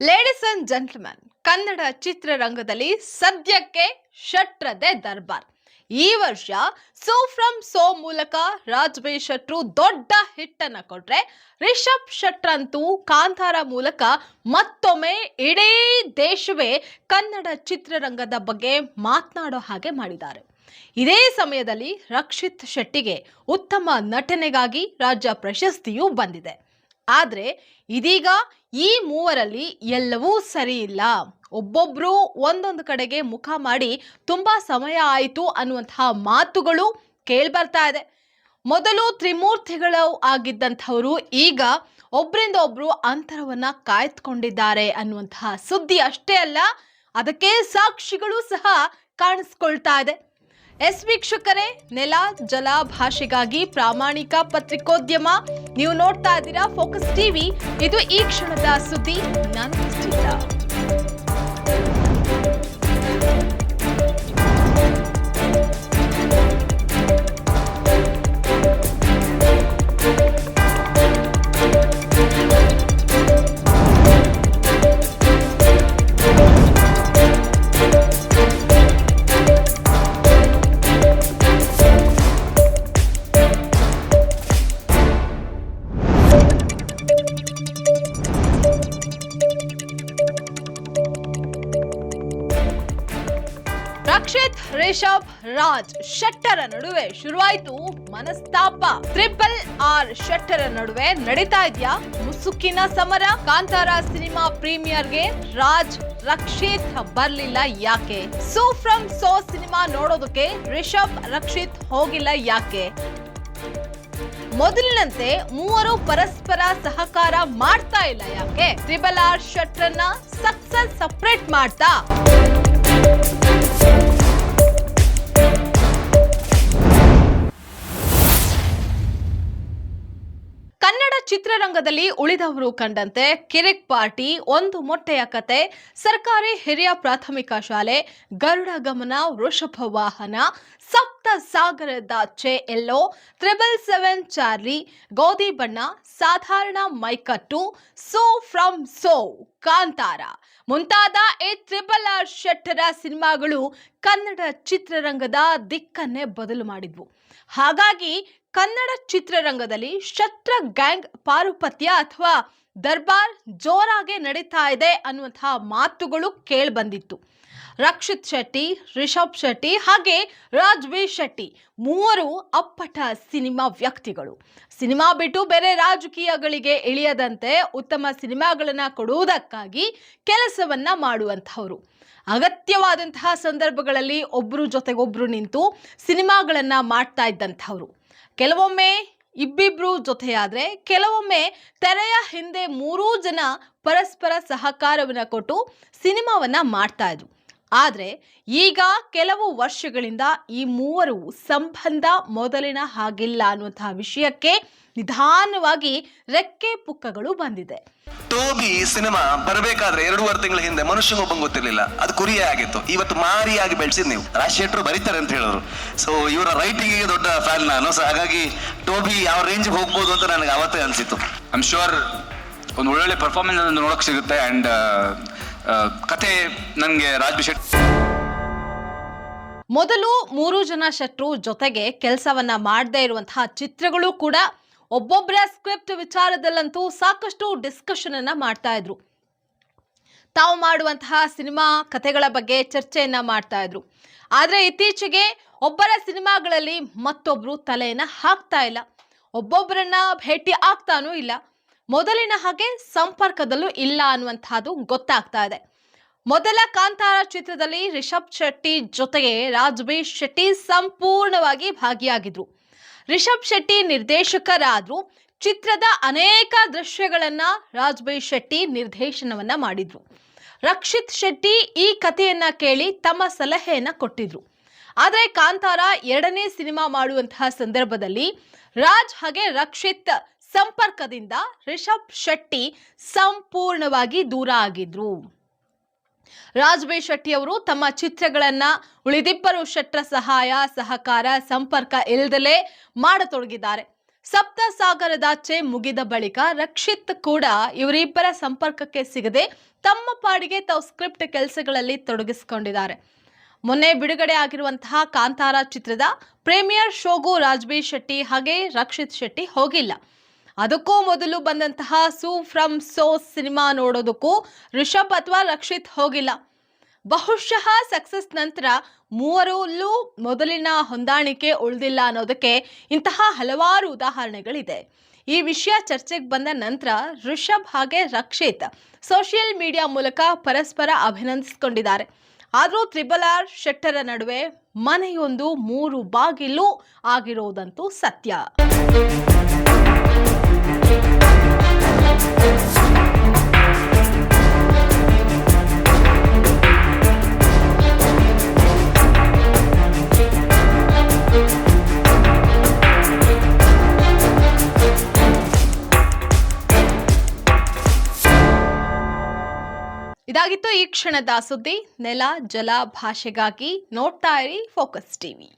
Ladies and gentleman Kannada ಚಿತ್ರರಂಗದಲ್ಲಿ ಸದ್ಯಕ್ಕೆ ಶಟ್ರದೆ ದರ್ಬಾರ್ ಈ ವರ್ಷ ಸೋ ಫ್ರಮ್ ಸೋ ಮೂಲಕ ರಾಜ್ಬಿ ಶೆಟ್ರು ದೊಡ್ಡ ಹಿಟ್ ಅನ್ನ ಕೊಟ್ರೆ ರಿಷಬ್ ಶೆಟ್ರ್ ಅಂತೂ ಕಾಂತಾರ ಮೂಲಕ ಮತ್ತೊಮ್ಮೆ ಇಡೀ ದೇಶವೇ ಕನ್ನಡ ಚಿತ್ರರಂಗದ ಬಗ್ಗೆ ಮಾತನಾಡೋ ಹಾಗೆ ಮಾಡಿದ್ದಾರೆ. ಇದೇ ಸಮಯದಲ್ಲಿ ರಕ್ಷಿತ್ ಶೆಟ್ಟಿಗೆ ಉತ್ತಮ ನಟನೆಗಾಗಿ ರಾಜ್ಯ ಪ್ರಶಸ್ತಿಯೂ ಬಂದಿದೆ. ಆದ್ರೆ ಇದೀಗ ಈ ಮೂವರಲ್ಲಿ ಎಲ್ಲವೂ ಸರಿ ಇಲ್ಲ. ಒಬ್ಬೊಬ್ರು ಒಂದೊಂದು ಕಡೆಗೆ ಮುಖ ಮಾಡಿ ತುಂಬಾ ಸಮಯ ಆಯಿತು ಅನ್ನುವಂತಹ ಮಾತುಗಳು ಕೇಳ್ಬರ್ತಾ ಇದೆ. ಮೊದಲು ತ್ರಿಮೂರ್ತಿಗಳು ಆಗಿದ್ದಂಥವರು ಈಗ ಒಬ್ಬರಿಂದ ಒಬ್ಬರು ಅಂತರವನ್ನ ಕಾಯ್ದುಕೊಂಡಿದ್ದಾರೆ ಅನ್ನುವಂತಹ ಸುದ್ದಿ ಅಷ್ಟೇ ಅಲ್ಲ, ಅದಕ್ಕೆ ಸಾಕ್ಷಿಗಳು ಸಹ ಕಾಣಿಸ್ಕೊಳ್ತಾ ಇದೆ. ಎಸ್ ವೀಕ್ಷಕರೇ, ನೆಲ, ಜಲ ಭಾಷೆಗಾಗಿ ಪ್ರಾಮಾಣಿಕ ಪತ್ರಿಕೋದ್ಯಮ. ನೀವು ನೋಡ್ತಾ ಇದ್ದೀರಾ ಫೋಕಸ್ ಟಿವಿ ಇದು ಈ ಕ್ಷಣದ ಸುದ್ದಿ. ನಾನು ರಕ್ಷಿತ್, ರಿಷಬ್, ರಾಜ್. ಶೆಟ್ಟರ ನಡುವೆ ಶುರುವಾಯಿತು ಮನಸ್ತಾಪ. ಟ್ರಿಪಲ್ ಆರ್ ಶೆಟ್ಟರ ನಡುವೆ ನಡೀತಾ ಇದೆಯಾ? ಮುಸುಕಿನ ಸಮರ? ಕಾಂತಾರ ಸಿನಿಮಾ ಪ್ರೀಮಿಯರ್ಗೆ ರಾಜ್ ರಕ್ಷಿತ್ ಬರ್ಲಿಲ್ಲ ಯಾಕೆ? ಸೋ ಫ್ರಮ್ ಸೋ ಸಿನಿಮಾ ನೋಡೋದಕ್ಕೆ ರಿಷಬ್ ರಕ್ಷಿತ್ ಹೋಗಿಲ್ಲ ಯಾಕೆ? ಮೊದಲಿನಂತೆ ಮೂವರು ಪರಸ್ಪರ ಸಹಕಾರ ಮಾಡ್ತಾ ಇಲ್ಲ ಯಾಕೆ? ಟ್ರಿಬಲ್ ಆರ್ ಶಟ್ರನ್ನ ಸಕ್ಸಸ್ ಸಪ್ರೇಟ್ ಮಾಡ್ತಾ? ಚಿತ್ರರಂಗದಲ್ಲಿ ಉಳಿದವರು ಕಂಡಂತೆ ಕಿರಿಕ್ ಪಾರ್ಟಿ, ಒಂದು ಮೊಟ್ಟೆಯ ಕತೆ, ಸರ್ಕಾರಿ ಹಿರಿಯ ಪ್ರಾಥಮಿಕ ಶಾಲೆ, Garuda Gamana, Vrishabha Vahana, Sapta Sagaradaache Ello, triple seven Charlie, Godhi Banna, Sadharana Maikattu, so from so, Kantara. ಮುಂತಾದ ಈ ತ್ರಿಬಲ್ ಆರ್ ಶೆಟ್ಟರ ಸಿನಿಮಾಗಳು ಕನ್ನಡ ಚಿತ್ರರಂಗದ ದಿಕ್ಕನ್ನೇ ಬದಲು ಮಾಡಿದ್ವು. ಹಾಗಾಗಿ ಕನ್ನಡ ಚಿತ್ರರಂಗದಲ್ಲಿ ಶತ್ರ ಗ್ಯಾಂಗ್ ಪಾರುಪತ್ಯ ಅಥವಾ ದರ್ಬಾರ್ ಜೋರಾಗೆ ನಡೀತಾ ಇದೆ ಅನ್ನುವಂತಹ ಮಾತುಗಳು ಕೇಳಿಬಂದಿತ್ತು. ರಕ್ಷಿತ್ ಶೆಟ್ಟಿ, ರಿಷಬ್ ಶೆಟ್ಟಿ ಹಾಗೆ ರಾಜ್ವೀರ್ ಶೆಟ್ಟಿ ಮೂವರು ಅಪ್ಪಟ ಸಿನಿಮಾ ವ್ಯಕ್ತಿಗಳು. ಸಿನಿಮಾ ಬಿಟ್ಟು ಬೇರೆ ರಾಜಕೀಯಗಳಿಗೆ ಇಳಿಯದಂತೆ ಉತ್ತಮ ಸಿನಿಮಾಗಳನ್ನ ಕೊಡುವುದಕ್ಕಾಗಿ ಕೆಲಸವನ್ನ ಮಾಡುವಂಥವರು. ಅಗತ್ಯವಾದಂತಹ ಸಂದರ್ಭಗಳಲ್ಲಿ ಒಬ್ರು ಜೊತೆಗೊಬ್ಬರು ನಿಂತು ಸಿನಿಮಾಗಳನ್ನ ಮಾಡ್ತಾ ಇದ್ದಂಥವ್ರು. ಕೆಲವೊಮ್ಮೆ ಇಬ್ಬಿಬ್ರು ಜೊತೆಯಾದ್ರೆ ಕೆಲವೊಮ್ಮೆ ತೆರೆಯ ಹಿಂದೆ ಮೂರೂ ಜನ ಪರಸ್ಪರ ಸಹಕಾರವನ್ನು ಕೊಟ್ಟು ಸಿನಿಮಾವನ್ನ ಮಾಡ್ತಾ ಇದ್ರು ಆದ್ರೆ ಈಗ ಕೆಲವು ವರ್ಷಗಳಿಂದ ಈ ಮೂವರು ಸಂಬಂಧ ಮೊದಲಿನ ಹಾಗಿಲ್ಲ ಅನ್ನುವಂತಹ ವಿಷಯಕ್ಕೆ ನಿಧಾನವಾಗಿ ರೆಕ್ಕೆ ಪುಕ್ಕಗಳು ಬಂದಿದೆ. ಟೋಬಿ ಸಿನಿಮಾ ಬರಬೇಕಾದ್ರೆ ಎರಡೂವರೆ ತಿಂಗಳ ಹಿಂದೆ ಮನುಷ್ಯನೊಬ್ಬಂಗ್ ಗೊತ್ತಿರಲಿಲ್ಲ. ಅದು ಕುರಿಯೇ ಆಗಿತ್ತು. ಇವತ್ತು ಮಾರಿಯಾಗಿ ಬೆಳೆಸಿದ್ ನೀವು. ರಾಜ್ ಶೆಟ್ರು ಬರೀತಾರೆ ಅಂತ ಹೇಳಿದ್ರು ಸೊ ಇವರ ರೈಟಿಂಗ್ ದೊಡ್ಡ ಫ್ಯಾನ್ ನಾನು. ಸೊ ಹಾಗಾಗಿ ಟೋಬಿ ಯಾವ ರೇಂಜ್ ಹೋಗ್ಬೋದು ಅಂತ ನನಗೆ ಅವತ್ತೇ ಅನ್ಸಿತ್ತು. ಐಮ್ ಶೋರ್ ಒಂದು ಒಳ್ಳೊಳ್ಳೆ ಪರ್ಫಾರ್ಮೆನ್ಸ್ ಅನ್ನು ನೋಡಕ್ ಸಿಗುತ್ತೆ. ಅಂಡ್ ಕತೆ ನನಗೆ ರಾಜಭಿಷೇಕ್ ಮೊದಲು ಮೂರು ಜನ ಶತ್ರು ಜೊತೆಗೆ ಕೆಲಸವನ್ನ ಮಾಡದೇ ಇರುವಂತಹ ಚಿತ್ರಗಳು ಕೂಡ ಒಬ್ಬೊಬ್ಬರ ಸ್ಕ್ರಿಪ್ಟ್ ವಿಚಾರದಲ್ಲಂತೂ ಸಾಕಷ್ಟು ಡಿಸ್ಕಷನ್ ಅನ್ನ ಮಾಡ್ತಾ ಇದ್ರು. ತಾವು ಮಾಡುವಂತಹ ಸಿನಿಮಾ ಕಥೆಗಳ ಬಗ್ಗೆ ಚರ್ಚೆಯನ್ನ ಮಾಡ್ತಾ ಇದ್ರು. ಆದ್ರೆ ಇತ್ತೀಚೆಗೆ ಒಬ್ಬರ ಸಿನಿಮಾಗಳಲ್ಲಿ ಮತ್ತೊಬ್ರು ತಲೆಯನ್ನ ಹಾಕ್ತಾ ಇಲ್ಲ. ಒಬ್ಬೊಬ್ಬರನ್ನ ಭೇಟಿ ಆಗ್ತಾನೂ ಇಲ್ಲ. ಮೊದಲಿನ ಹಾಗೆ ಸಂಪರ್ಕದಲ್ಲೂ ಇಲ್ಲ ಅನ್ನುವಂತಹದ್ದು ಗೊತ್ತಾಗ್ತಾ ಇದೆ. ಮೊದಲ ಕಾಂತಾರ ಚಿತ್ರದಲ್ಲಿ ರಿಷಬ್ ಶೆಟ್ಟಿ ಜೊತೆಗೆ ರಾಜ್ಬೀರ್ ಶೆಟ್ಟಿ ಸಂಪೂರ್ಣವಾಗಿ ಭಾಗಿಯಾಗಿದ್ರು. ರಿಷಬ್ ಶೆಟ್ಟಿ ನಿರ್ದೇಶಕರಾದ್ರು ಚಿತ್ರದ ಅನೇಕ ದೃಶ್ಯಗಳನ್ನ ರಾಜ್ಬೀರ್ ಶೆಟ್ಟಿ ನಿರ್ದೇಶನವನ್ನ ಮಾಡಿದ್ರು. ರಕ್ಷಿತ್ ಶೆಟ್ಟಿ ಈ ಕಥೆಯನ್ನ ಕೇಳಿ ತಮ್ಮ ಸಲಹೆಯನ್ನ ಕೊಟ್ಟಿದ್ರು. ಆದರೆ ಕಾಂತಾರ ಎರಡನೇ ಸಿನಿಮಾ ಮಾಡುವಂತಹ ಸಂದರ್ಭದಲ್ಲಿ ರಾಜ್ ಹಾಗೆ ರಕ್ಷಿತ್ ಸಂಪರ್ಕದಿಂದ ರಿಷಬ್ ಶೆಟ್ಟಿ ಸಂಪೂರ್ಣವಾಗಿ ದೂರ ಆಗಿದ್ರು. ರಾಜ್ಬೇ ಶೆಟ್ಟಿ ಅವರು ತಮ್ಮ ಚಿತ್ರಗಳನ್ನ ಉಳಿದಿಬ್ಬರು ಶೆಟ್ಟರ ಸಹಾಯ, ಸಹಕಾರ, ಸಂಪರ್ಕ ಇಲ್ಲದಲೇ ಮಾಡತೊಡಗಿದ್ದಾರೆ. ಸಪ್ತ ಸಾಗರದಾಚೆ ಮುಗಿದ ಬಳಿಕ ರಕ್ಷಿತ್ ಕೂಡ ಇವರಿಬ್ಬರ ಸಂಪರ್ಕಕ್ಕೆ ಸಿಗದೆ ತಮ್ಮ ಪಾಡಿಗೆ ತಾವು ಸ್ಕ್ರಿಪ್ಟ್ ಕೆಲಸಗಳಲ್ಲಿ ತೊಡಗಿಸಿಕೊಂಡಿದ್ದಾರೆ. ಮೊನ್ನೆ ಬಿಡುಗಡೆ ಆಗಿರುವಂತಹ ಕಾಂತಾರ ಚಿತ್ರದ ಪ್ರೀಮಿಯರ್ ಶೋಗೂ ರಾಜ್ಬೀರ್ ಶೆಟ್ಟಿ ಹಾಗೆ ರಕ್ಷಿತ್ ಶೆಟ್ಟಿ ಹೋಗಿಲ್ಲ. ಅದಕ್ಕೂ ಮೊದಲು ಬಂದಂತಹ ಸೂ ಫ್ರಮ್ ಸೋ ಸಿನಿಮಾ ನೋಡೋದಕ್ಕೂ ರಿಷಬ್ ಅಥವಾ ರಕ್ಷಿತ್ ಹೋಗಿಲ್ಲ. ಬಹುಶಃ ಸಕ್ಸಸ್ ನಂತರ ಮೂವರಲ್ಲೂ ಮೊದಲಿನ ಹೊಂದಾಣಿಕೆ ಉಳಿದಿಲ್ಲ ಅನ್ನೋದಕ್ಕೆ ಇಂತಹ ಹಲವಾರು ಉದಾಹರಣೆಗಳಿದೆ. ಈ ವಿಷಯ ಚರ್ಚೆಗೆ ಬಂದ ನಂತರ ರಿಷಬ್ ಹಾಗೆ ರಕ್ಷಿತ್ ಸೋಷಿಯಲ್ ಮೀಡಿಯಾ ಮೂಲಕ ಪರಸ್ಪರ ಅಭಿನಂದಿಸಿಕೊಂಡಿದ್ದಾರೆ. ಆದರೂ ತ್ರಿಬಲ್ ಆರ್ ಶೆಟ್ಟರ ನಡುವೆ ಮನೆಯೊಂದು ಮೂರು ಬಾಗಿಲು ಆಗಿರೋದಂತೂ ಸತ್ಯ. ಇದಾಗಿತ್ತು ಈ ಕ್ಷಣದ ಸುದ್ದಿ ನೆಲ ಜಲ ಭಾಷೆಗಾಗಿ ನೋಡ್ತಾ ಇರಿ ಫೋಕಸ್ ಟಿವಿ.